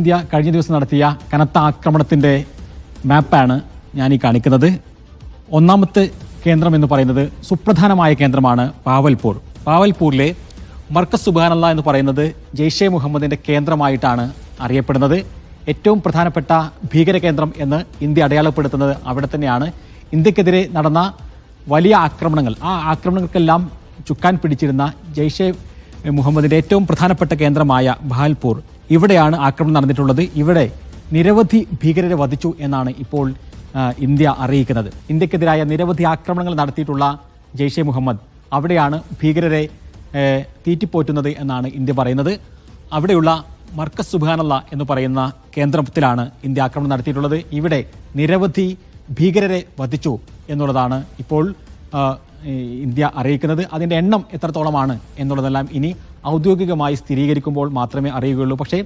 India കഴിഞ്ഞ ദിവസം നടത്തിയ കനത്ത ആക്രമണത്തിന്റെ മാപ്പാണ് ഞാൻ ഈ കാണിക്കുന്നത്. ഒന്നാമത്തെ കേന്ദ്രം എന്ന് പറയുന്നത് സുപ്രധാനമായ കേന്ദ്രമാണ് പാവൽപൂർ. പാവൽപൂരിലെ മർക്കസ് സുബാനല്ല എന്ന് പറയുന്നത് ജെയ്ഷെ മുഹമ്മദിന്റെ കേന്ദ്രമായിട്ടാണ് അറിയപ്പെടുന്നത്. ഏറ്റവും പ്രധാനപ്പെട്ട ഭീകര കേന്ദ്രം എന്ന് ഇന്ത്യ അടയാളപ്പെടുത്തുന്നത് അവിടെ തന്നെയാണ്. ഇന്ത്യക്കെതിരെ നടന്ന വലിയ ആക്രമണങ്ങൾ. ആ ആക്രമണങ്ങൾക്കെല്ലാം ചുക്കാൻ പിടിച്ചിരുന്ന ജെയ്ഷെ മുഹമ്മദിന്റെ ഏറ്റവും പ്രധാനപ്പെട്ട കേന്ദ്രമായ ബഹാൽപൂർ. ഇവിടെയാണ് ആക്രമണം നടന്നിട്ടുള്ളത്. ഇവിടെ നിരവധി ഭീകരരെ വധിച്ചു എന്നാണ് ഇപ്പോൾ ഇന്ത്യ അറിയിക്കുന്നത്. ഇന്ത്യക്കെതിരായ നിരവധി ആക്രമണങ്ങൾ നടത്തിയിട്ടുള്ള ജെയ്ഷെ മുഹമ്മദ് അവിടെയാണ് ഭീകരരെ തീറ്റിപ്പോറ്റുന്നത് എന്നാണ് ഇന്ത്യ പറയുന്നത്. അവിടെയുള്ള മർക്കസ് സുബാനല്ല എന്ന് പറയുന്ന കേന്ദ്രത്തിലാണ് ഇന്ത്യ ആക്രമണം നടത്തിയിട്ടുള്ളത്. ഇവിടെ നിരവധി ഭീകരരെ വധിച്ചു എന്നുള്ളതാണ് ഇപ്പോൾ ഇന്ത്യ അറിയിക്കുന്നത്. അതിന്റെ എണ്ണം എത്രത്തോളമാണ് എന്നുള്ളതെല്ലാം ഇനി ഔദ്യോഗികമായി സ്ഥിരീകരിക്കുമ്പോൾ മാത്രമേ അറിയുകയുള്ളൂ. പക്ഷേ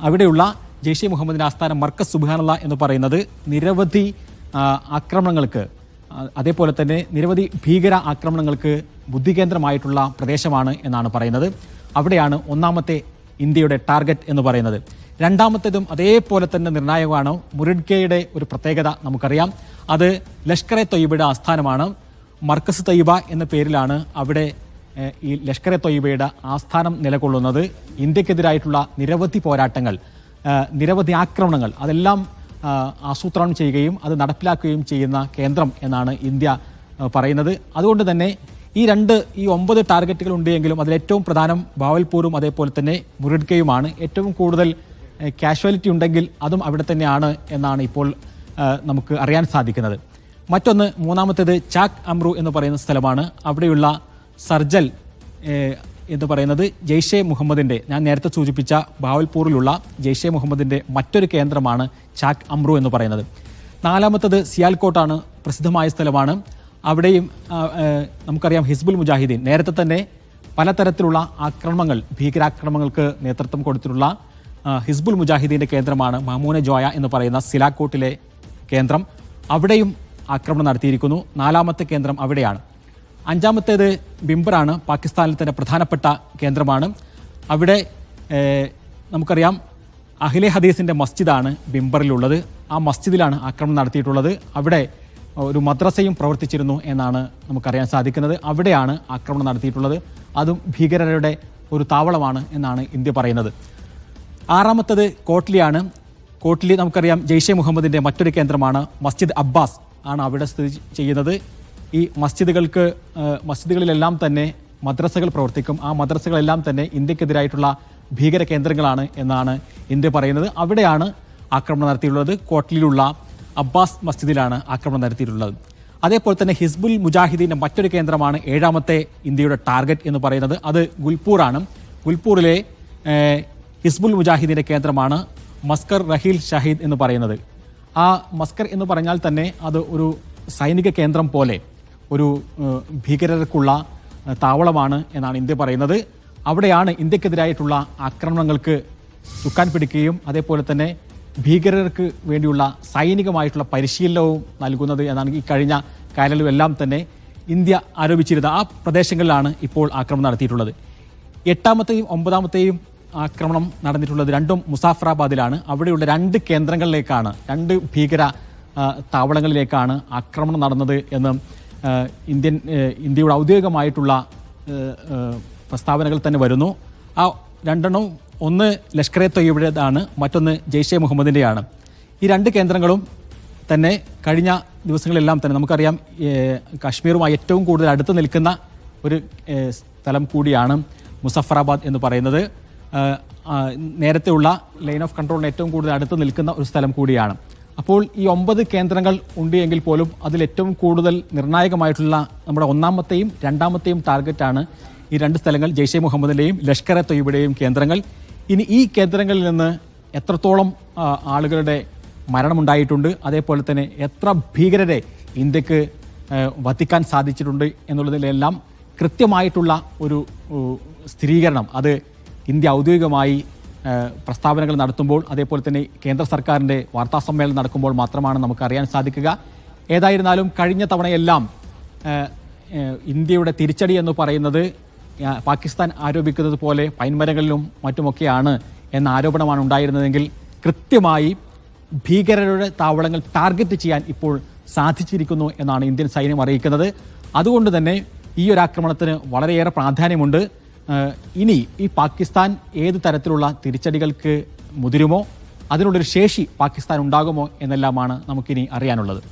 അവിടെയുള്ള ജെയ്ഷെ മുഹമ്മദിന്റെ ആസ്ഥാനം മർക്കസ് സുബാനല്ല എന്ന് പറയുന്നത് നിരവധി ആക്രമണങ്ങൾക്ക് അതേപോലെ തന്നെ നിരവധി ഭീകര ആക്രമണങ്ങൾക്ക് ബുദ്ധികേന്ദ്രമായിട്ടുള്ള പ്രദേശമാണ് എന്നാണ് പറയുന്നത്. അവിടെയാണ് ഒന്നാമത്തെ ഇന്ത്യയുടെ ടാർഗറ്റ് എന്ന് പറയുന്നത്. രണ്ടാമത്തേതും അതേപോലെ തന്നെ നിർണായകമാണ് മുരഡ്കയുടെ ഒരു പ്രത്യേകത നമുക്കറിയാം. അത് ലഷ്കർ എ തൊയ്യബയുടെ ആസ്ഥാനമാണ്. മർക്കസ് തയ്യബ എന്ന പേരിലാണ് അവിടെ ഈ ലഷ്കർ എ തൊയ്ബയുടെ ആസ്ഥാനം നിലകൊള്ളുന്നത് ഇന്ത്യക്കെതിരായിട്ടുള്ള നിരവധി പോരാട്ടങ്ങൾ നിരവധി ആക്രമണങ്ങൾ അതെല്ലാം ആസൂത്രണം ചെയ്യുകയും അത് നടപ്പിലാക്കുകയും ചെയ്യുന്ന കേന്ദ്രം എന്നാണ് ഇന്ത്യ പറയുന്നത്. അതുകൊണ്ട് തന്നെ ഈ രണ്ട് ഈ ഒമ്പത് ടാർഗറ്റുകൾ ഉണ്ടെങ്കിലും അതിൽ ഏറ്റവും പ്രധാനം ബാവൽപൂരും അതേപോലെ തന്നെ മുരഡ്കയുമാണ് ഏറ്റവും കൂടുതൽ കാഷ്വാലിറ്റി ഉണ്ടെങ്കിൽ അതും അവിടെ തന്നെയാണ് എന്നാണ് ഇപ്പോൾ നമുക്ക് അറിയാൻ സാധിക്കുന്നത്. മറ്റൊന്ന് മൂന്നാമത്തേത് ചാക് അമ്രു എന്ന് പറയുന്ന സ്ഥലമാണ്. അവിടെയുള്ള സർജൽ എന്ന് പറയുന്നത് ജെയ്ഷെ മുഹമ്മദിന്റെ ഞാൻ നേരത്തെ സൂചിപ്പിച്ച ബാവൽപൂറിലുള്ള ജെയ്ഷെ മുഹമ്മദിന്റെ മറ്റൊരു കേന്ദ്രമാണ് ചാക് അമ്രു എന്ന് പറയുന്നത്. നാലാമത്തത് സിയാൽകോട്ടാണ് പ്രസിദ്ധമായ സ്ഥലമാണ്. അവിടെയും നമുക്കറിയാം ഹിസ്ബുൽ മുജാഹിദ്ദീൻ നേരത്തെ തന്നെ പലതരത്തിലുള്ള ആക്രമണങ്ങൾ ഭീകരാക്രമണങ്ങൾക്ക് നേതൃത്വം കൊടുത്തിട്ടുള്ള ഹിസ്ബുൽ മുജാഹിദ്ദീന്റെ കേന്ദ്രമാണ് മഹമൂന ജോയ എന്ന് പറയുന്ന സിലാക്കോട്ടിലെ കേന്ദ്രം. അവിടെയും ആക്രമണം നടത്തിയിരിക്കുന്നു. നാലാമത്തെ കേന്ദ്രം അവിടെയാണ്. അഞ്ചാമത്തേത് ബിംബറാണ്. പാകിസ്ഥാനിൽ തന്നെ പ്രധാനപ്പെട്ട കേന്ദ്രമാണ്. അവിടെ നമുക്കറിയാം അഖിലെ ഹദീസിന്റെ മസ്ജിദാണ് ബിംബറിലുള്ളത്. ആ മസ്ജിദിലാണ് ആക്രമണം നടത്തിയിട്ടുള്ളത്. അവിടെ ഒരു മദ്രസയും പ്രവർത്തിച്ചിരുന്നു എന്നാണ് നമുക്കറിയാൻ സാധിക്കുന്നത്. അവിടെയാണ് ആക്രമണം നടത്തിയിട്ടുള്ളത്. അതും ഭീകരരുടെ ഒരു താവളമാണ് എന്നാണ് ഇന്ത്യ പറയുന്നത്. ആറാമത്തത് കോട്ട്ലിയാണ്. കോട്ട്ലി നമുക്കറിയാം ജെയ്ഷെ മുഹമ്മദിന്റെ മറ്റൊരു കേന്ദ്രമാണ് മസ്ജിദ് അബ്ബാസ് ആണ് അവിടെ സ്ഥിതി ചെയ്യുന്നത്. ഈ മസ്ജിദുകൾക്ക് മസ്ജിദുകളിലെല്ലാം തന്നെ മദ്രസകൾ പ്രവർത്തിക്കും. ആ മദ്രസകളെല്ലാം തന്നെ ഇന്ത്യക്കെതിരായിട്ടുള്ള ഭീകര കേന്ദ്രങ്ങളാണ് എന്നാണ് ഇന്ത്യ പറയുന്നത്. അവിടെയാണ് ആക്രമണം നടത്തിയിട്ടുള്ളത്. കോട്ടലിലുള്ള അബ്ബാസ് മസ്ജിദിലാണ് ആക്രമണം നടത്തിയിട്ടുള്ളത്. അതേപോലെ തന്നെ ഹിസ്ബുൽ മുജാഹിദീന്റെ മറ്റൊരു കേന്ദ്രമാണ് ഏഴാമത്തെ ഇന്ത്യയുടെ ടാർഗറ്റ് എന്ന് പറയുന്നത്. അത് ഗുൽപൂറാണ്. ഗുൽപൂറിലെ ഹിസ്ബുൽ മുജാഹിദീന്റെ കേന്ദ്രമാണ് മസ്കർ റഹീൽ ഷഹീദ് എന്ന് പറയുന്നത്. ആ മസ്കർ എന്ന് പറഞ്ഞാൽ തന്നെ അത് ഒരു സൈനിക കേന്ദ്രം പോലെ ഒരു ഭീകരർക്കുള്ള താവളമാണ് എന്നാണ് ഇന്ത്യ പറയുന്നത്. അവിടെയാണ് ഇന്ത്യക്കെതിരായിട്ടുള്ള ആക്രമണങ്ങൾക്ക് ചുക്കാൻ പിടിക്കുകയും അതേപോലെ തന്നെ ഭീകരർക്ക് വേണ്ടിയുള്ള സൈനികമായിട്ടുള്ള പരിശീലനവും നൽകുന്നത് എന്നാണ് ഈ കഴിഞ്ഞ കാലങ്ങളിലെല്ലാം തന്നെ ഇന്ത്യ ആരോപിച്ചിരുന്ന ആ പ്രദേശങ്ങളിലാണ് ഇപ്പോൾ ആക്രമണം നടത്തിയിട്ടുള്ളത്. എട്ടാമത്തെയും ഒമ്പതാമത്തെയും ആക്രമണം നടന്നിട്ടുള്ളത് രണ്ടും മുസാഫറാബാദിലാണ്. അവിടെയുള്ള രണ്ട് കേന്ദ്രങ്ങളിലേക്കാണ് രണ്ട് ഭീകര താവളങ്ങളിലേക്കാണ് ആക്രമണം നടന്നത് എന്ന് ഇന്ത്യൻ ഇന്ത്യയുടെ ഔദ്യോഗികമായിട്ടുള്ള പ്രസ്താവനകൾ തന്നെ വരുന്നു. ആ രണ്ടെണ്ണവും ഒന്ന് ലഷ്കർ എ തൊയ്യബയുടേതാണ് മറ്റൊന്ന് ജെയ്ഷെ മുഹമ്മദിന്റെയാണ് ഈ രണ്ട് കേന്ദ്രങ്ങളും തന്നെ കഴിഞ്ഞ ദിവസങ്ങളെല്ലാം തന്നെ നമുക്കറിയാം കാശ്മീറുമായി ഏറ്റവും കൂടുതൽ അടുത്ത് നിൽക്കുന്ന ഒരു സ്ഥലം കൂടിയാണ് മുസഫറാബാദ് എന്ന് പറയുന്നത്. നേരത്തെയുള്ള ലൈൻ ഓഫ് കൺട്രോളിന് ഏറ്റവും കൂടുതൽ അടുത്ത് നിൽക്കുന്ന ഒരു സ്ഥലം കൂടിയാണ്. അപ്പോൾ ഈ ഒമ്പത് കേന്ദ്രങ്ങൾ ഉണ്ട് എങ്കിൽ പോലും അതിൽ ഏറ്റവും കൂടുതൽ നിർണായകമായിട്ടുള്ള നമ്മുടെ ഒന്നാമത്തെയും രണ്ടാമത്തെയും ടാർഗറ്റാണ് ഈ രണ്ട് സ്ഥലങ്ങൾ ജെയ്ഷെ മുഹമ്മദിന്റെയും ലഷ്കർ എ തൊയ്യബയുടെയും കേന്ദ്രങ്ങൾ. ഇനി ഈ കേന്ദ്രങ്ങളിൽ നിന്ന് എത്രത്തോളം ആളുകളുടെ മരണമുണ്ടായിട്ടുണ്ട് അതേപോലെ തന്നെ എത്ര ഭീകരരെ ഇന്ത്യയ്ക്ക് വത്തിക്കാൻ സാധിച്ചിട്ടുണ്ട് എന്നുള്ളതിലെല്ലാം കൃത്യമായിട്ടുള്ള ഒരു സ്ഥിരീകരണം. അത് ഇന്ത്യ ഔദ്യോഗികമായി പ്രസ്താവനകൾ നടത്തുമ്പോൾ അതേപോലെ തന്നെ കേന്ദ്ര സർക്കാരിന്റെ വാർത്താസമ്മേളനം നടക്കുമ്പോൾ മാത്രമാണ് നമുക്ക് അറിയാൻ സാധിക്കുക. ഏതായിരുന്നാലും കഴിഞ്ഞ തവണയെല്ലാം ഇന്ത്യയുടെ തിരിച്ചടി എന്ന് പറയുന്നത് പാകിസ്ഥാൻ ആരോപിക്കുന്നത് പോലെ പൈൻമരങ്ങളിലും മറ്റുമൊക്കെയാണ് എന്ന ആരോപണമാണ് ഉണ്ടായിരുന്നതെങ്കിൽ കൃത്യമായി ഭീകരരുടെ താവളങ്ങൾ ടാർഗറ്റ് ചെയ്യാൻ ഇപ്പോൾ സാധിച്ചിരിക്കുന്നു എന്നാണ് ഇന്ത്യൻ സൈന്യം അറിയിക്കുന്നത്. അതുകൊണ്ട് തന്നെ ഈ ഒരു ആക്രമണത്തിന് വളരെയേറെ പ്രാധാന്യമുണ്ട്. ഇനി ഈ പാകിസ്ഥാൻ ഏത് തരത്തിലുള്ള തിരിച്ചടികൾക്ക് മുതിരുമോ അതിനുള്ളൊരു ശേഷി പാകിസ്ഥാൻ ഉണ്ടാകുമോ എന്നെല്ലാമാണ് നമുക്കിനി അറിയാനുള്ളത്.